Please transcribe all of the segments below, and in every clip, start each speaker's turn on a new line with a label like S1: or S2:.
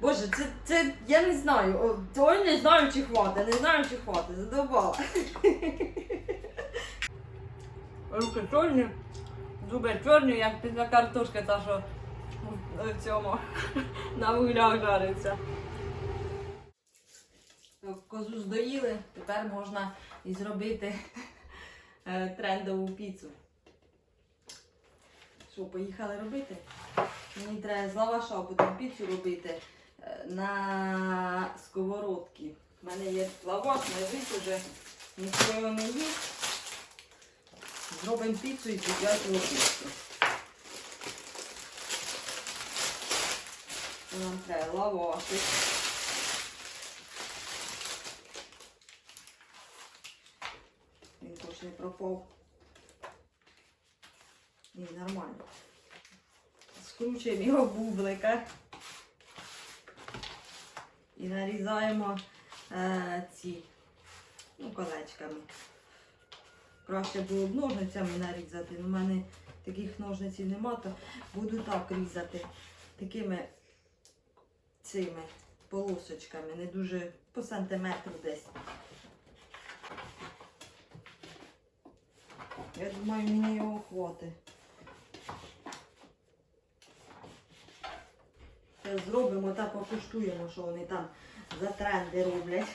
S1: Боже, це, це я не знаю. Ой, не знаю, чи хватить, не знаю, чи хватить. Задовбала. Руки чорні, зуби чорні, як після картошки, та що в цьому на вуглях жариться. Козу здоїли, тепер можна і зробити е, трендову піцу. Що, поїхали робити? Мені треба з лаваша будемо піцу робити е, на сковородці. У мене є лаваш, лежить уже, ніхто його не їсть. Зробимо піцу і з'їдять піцу. Нам треба лавашик. Він хоч не пропав. Ні, нормально. Скручуємо його бублика. І нарізаємо е, ці ну, колечками. Краще було б ножницями нарізати. У мене таких ножниців нема, то буду так різати. Такими цими полосочками, не дуже по сантиметру десь. Я думаю, мені його хватить. Зробимо та покуштуємо, що вони там за тренди роблять.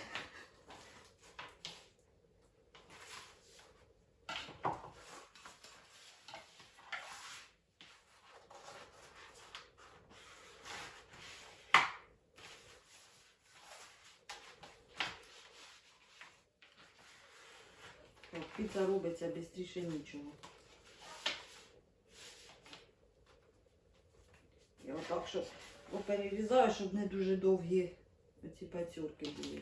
S1: Піца робиться швидше нічого. Я отак, щоб поперерізаю, щоб не дуже довгі оці пацюрки були.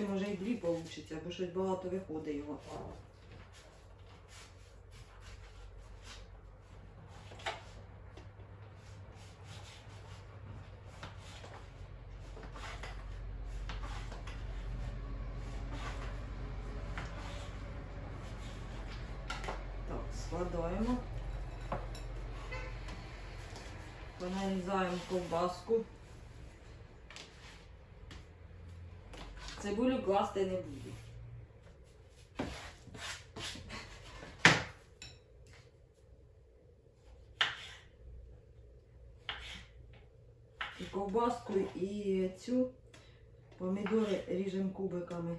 S1: Ще може і дві получиться, бо щось багато виходить його. Так, складаємо. Понарізаємо ковбаску. Цибулю класти не буду. І ковбаску, і цю помідори ріжемо кубиками.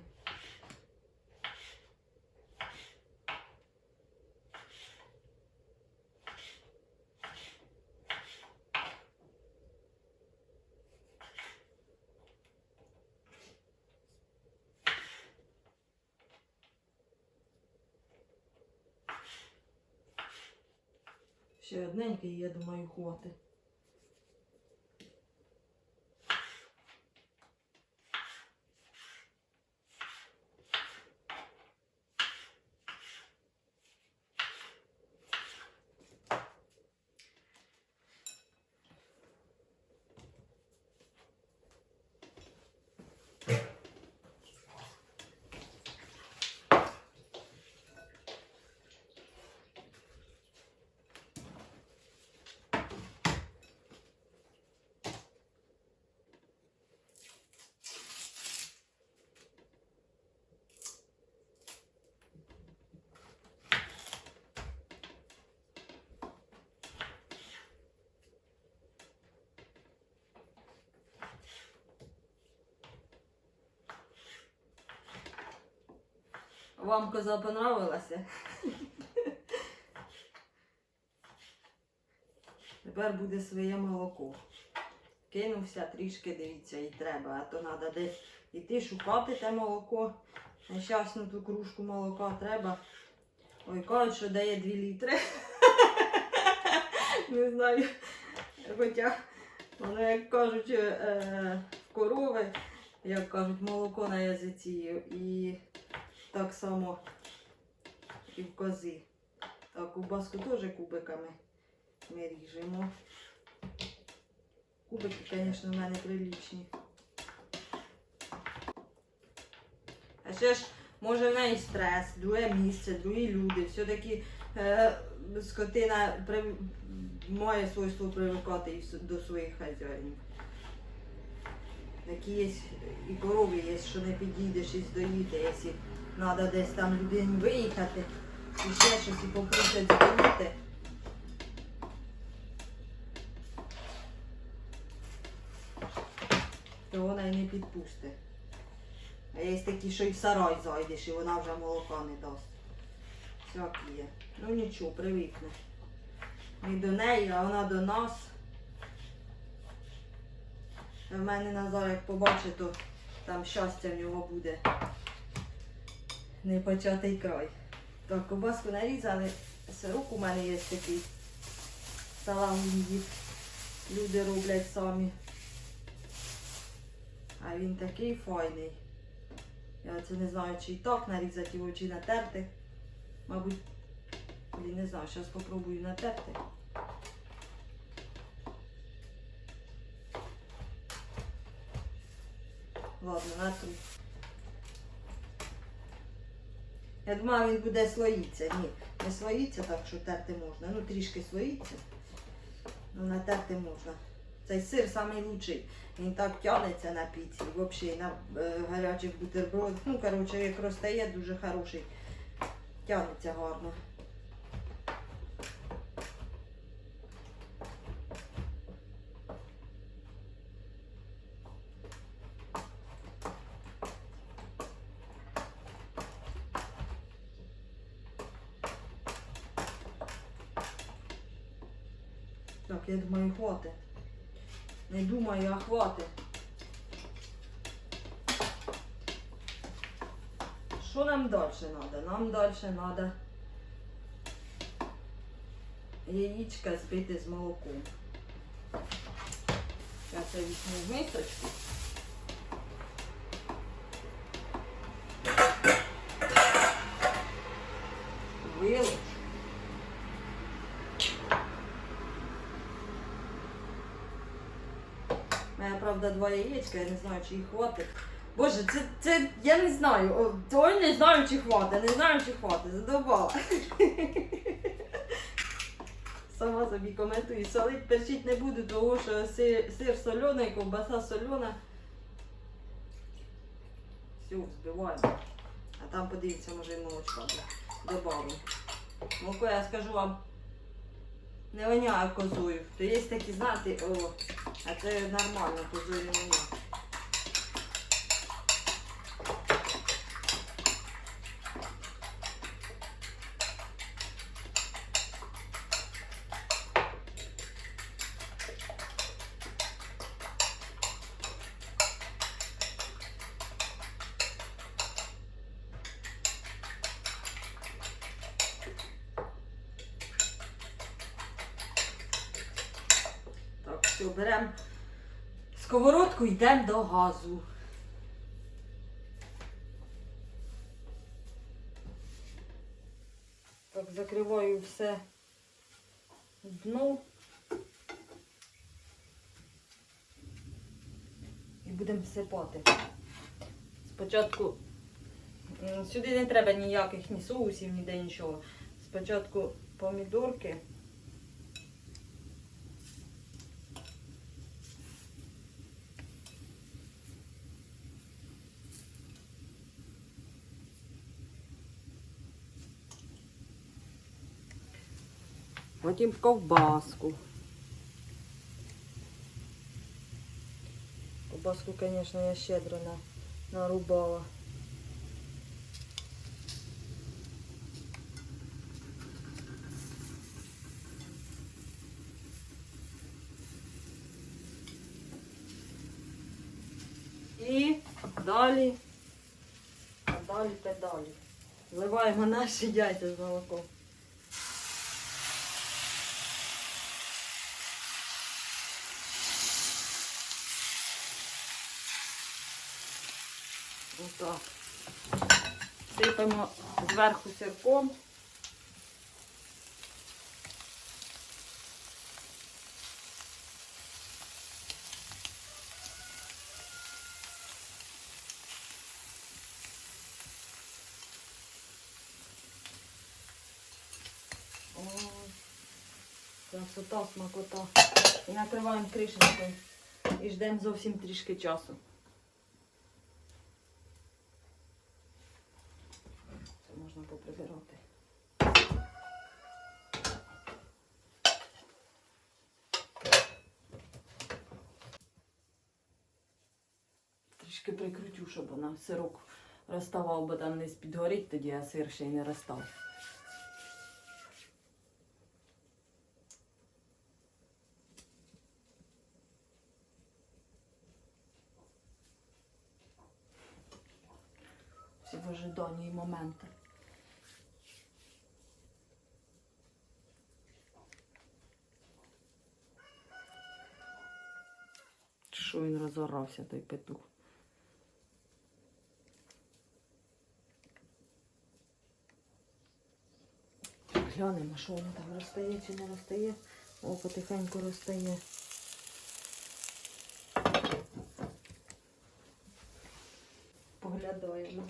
S1: Ще одненький, я думаю, хватить. Вам коза понравилася? Тепер буде своє молоко. Кинувся трішки, дивіться, і треба, а то треба десь іти шукати те молоко. Нещасну ту кружку молока треба. Ой, кажуть, що дає 2 літри. Не знаю. Хоча воно, як кажуть, е, корови, як кажуть, молоко на язиці. І Так само і в кози. Так, кубаску теж кубиками ми ріжемо. Кубики, звісно, в мене прилічні. А ще ж, може в неї стрес, друге місце, другі люди. Все-таки е, скотина при... має свойство привикати до своїх хазяїнів. Такі є і корови є, що не підійдеш і здоїти, якщо треба десь там людині виїхати, і ще щось і попросять здоїти. То вона й не підпустить. А є такі, що і в сарай зайдеш, і вона вже молока не дасть. Всякі є. Ну нічого, привикне. Ми до неї, а вона до нас. В мене Назар, як побачить, то там щастя в нього буде. Непочатий край. Так, кобаску нарізали. Сироп у мене є такий. Саламів. Люди роблять самі. А він такий файний. Я це не знаю, чи і так нарізати його, чи натерти. Мабуть, не знаю, зараз спробую натерти. Ладно, натру. Я думала, він буде слоїться. Ні, не слоїться так, що терти можна. Ну, трішки слоїться. Ну, натерти можна. Цей сир найкращий. Він так тягнеться на піці, взагалі на е, гарячих бутербродах. Ну, коротше, як розтає, дуже хороший. Тягнеться гарно. Так, я думаю, хватить. Не думаю, а хватить. Що нам далі треба? Нам далі треба яєчка збити з молоком. Я це візьму в мисочку. Вилочку. У мене, правда, два яєчка, я не знаю, чи їх хватить. Боже, це, це я не знаю. О, не знаю, чи хватить, не знаю, чи хватить. Задовбала. Сама собі коментую. Солить перчить не буду, тому що сир, сир соляний, ковбаса солена. Все, збиваємо. А там подивіться, може і молочка добавимо. Молоко, я скажу вам, не воняє козою. То є такі, знаєте, о, а це нормально, козою не воняє. Так, все, беремо сковородку, йдемо до газу. Так, закриваю все дно. І будемо всипати. Спочатку сюди не треба ніяких ні соусів, ніде нічого. Спочатку помідорки. Потім ковбаску. Ковбаску, звісно, я щедро нарубала. І далі, а далі педалі. Вливаємо наші яйця з молоком. Отак. Сипемо зверху сирком. Ой, красота, смакота. І накриваємо кришечкою. І ждемо зовсім трішки часу. Це можна поприбирати. Трішки прикрутю, щоб вона сирок розставав, бо там не підгорить, тоді а сир ще й не розстав. Всі в ожиданні моменти. Що він розорався, той петух? Глянемо, що воно там розстає чи не розстає. О, потихеньку розстає. Поглядаємо.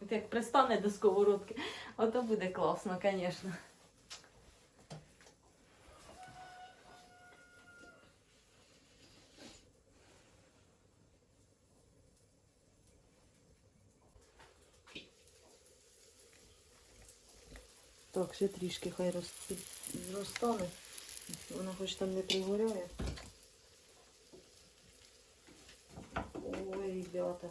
S1: От як пристане до сковородки, ото буде класно, звісно. Ще трішки хай роз- розтане. Вона хоч там не пригоряє. Ой, ребята.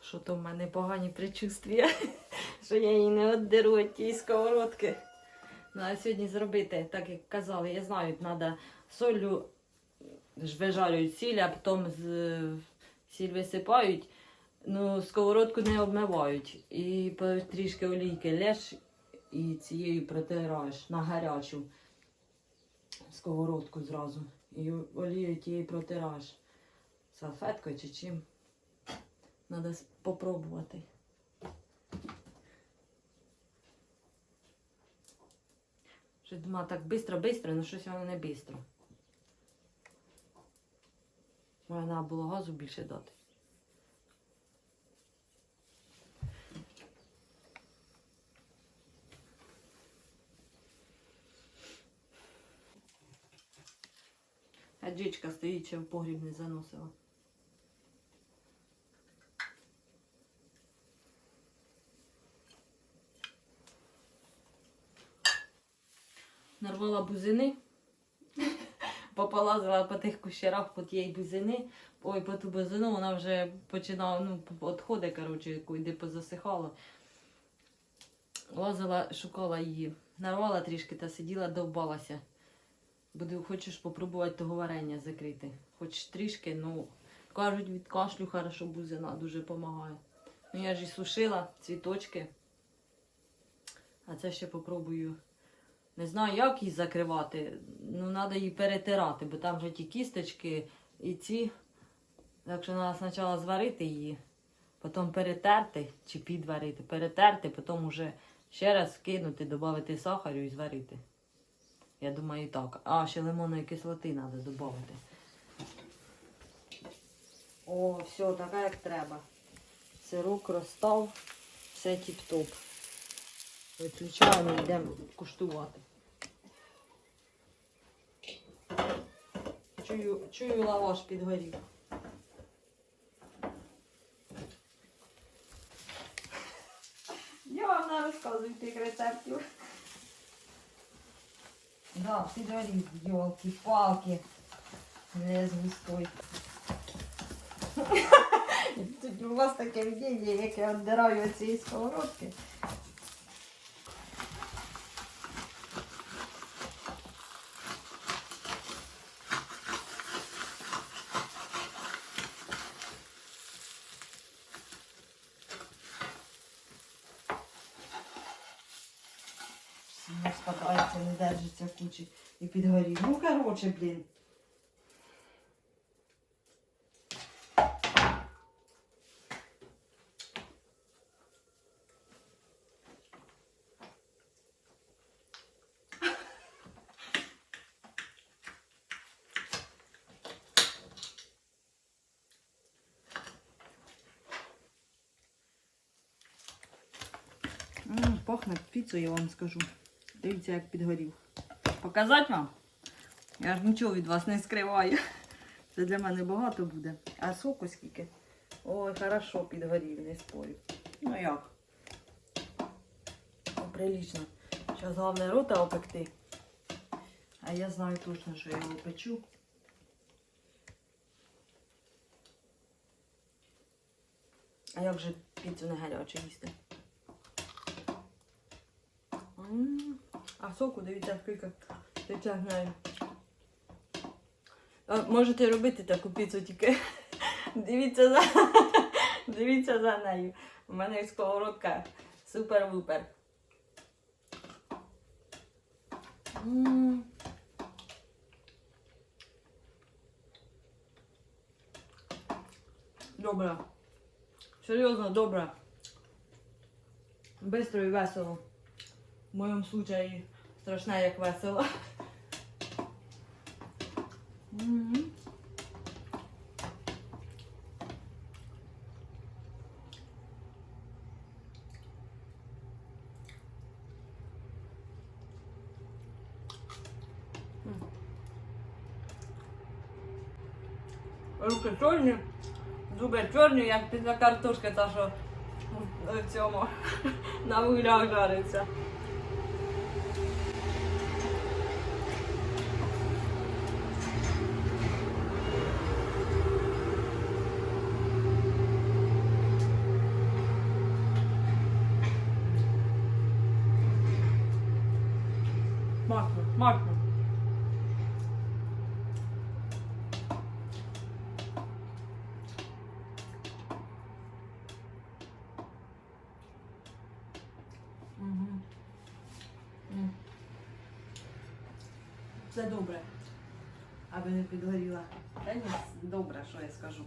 S1: Що то в мене погані предчувствия, що я її не віддеру від тієї сковородки. Ну, а сьогодні зробити, так як казали, я знаю, треба солью ж вижарюють сіль, а потім з сіль висипають. Ну, сковородку не обмивають. І трішки олійки лєш і цією протираєш на гарячу сковородку зразу. І олією тією протираєш салфеткою чи чим. Треба спробувати. Щось думала так бистро-бистро, але щось воно не бистро. Може, треба було газу більше дати. А дічка стоїть, ще в погріб не заносила. Нарвала бузини. Пополазила по тих кущерах по тієї бузини. Ой, по ту бузину вона вже починала, ну, відходи, коротше, куди позасихала. Лазила, шукала її. Нарвала трішки та сиділа, довбалася. Буду, хочеш попробувати того варення закрити. Хоч трішки, ну, кажуть, від кашлю хорошо бузина дуже допомагає. Ну, я ж і сушила цвіточки. А це ще попробую. Не знаю, як її закривати. Ну, треба її перетирати, бо там вже ті кісточки і ці. Так що треба спочатку зварити її, потім перетерти чи підварити, перетерти, потім вже ще раз кинути, додати сахару і зварити. Я думаю, так. А, ще лимонної кислоти треба додати. О, все, така як треба. Сирок розстав, все тіп-топ. Виключаємо йдемо куштувати. Чую, чую лаваш підгорів. Я вам не розказую тих рецептів. Да, підгорів, йолки-палки. Не з густой. Тут у вас таке видіння, як я віддираю від цієї сковородки. Не спадається, не держиться в кучі і підгорів. Ну, коротше, блін. М, Пахне піцею, я вам скажу. Дивіться, як підгорів. Показати вам? Я ж нічого від вас не скриваю. Це для мене багато буде. А соку скільки? Ой, хорошо підгорів, не спорю. Ну як? Ну, Прилично. Зараз головне рота опекти. А я знаю точно, що я його печу. А як же піцу не гаряче їсти? М, А соку, дивіться, скільки. А, Можете робити таку піцу тільки. Дивіться за, дивіться за нею. У мене сковородка супер-вупер. Добре. Серйозно, добре. Бистро і весело. В моєму случаї страшне, як весело. Руки чорні, зуби чорні, як після картошки, та що в цьому на вуглях жариться. Смачно, смачно. Мгм. М. Все добре. Аби не підгоріла. Та ні, добре, що я скажу.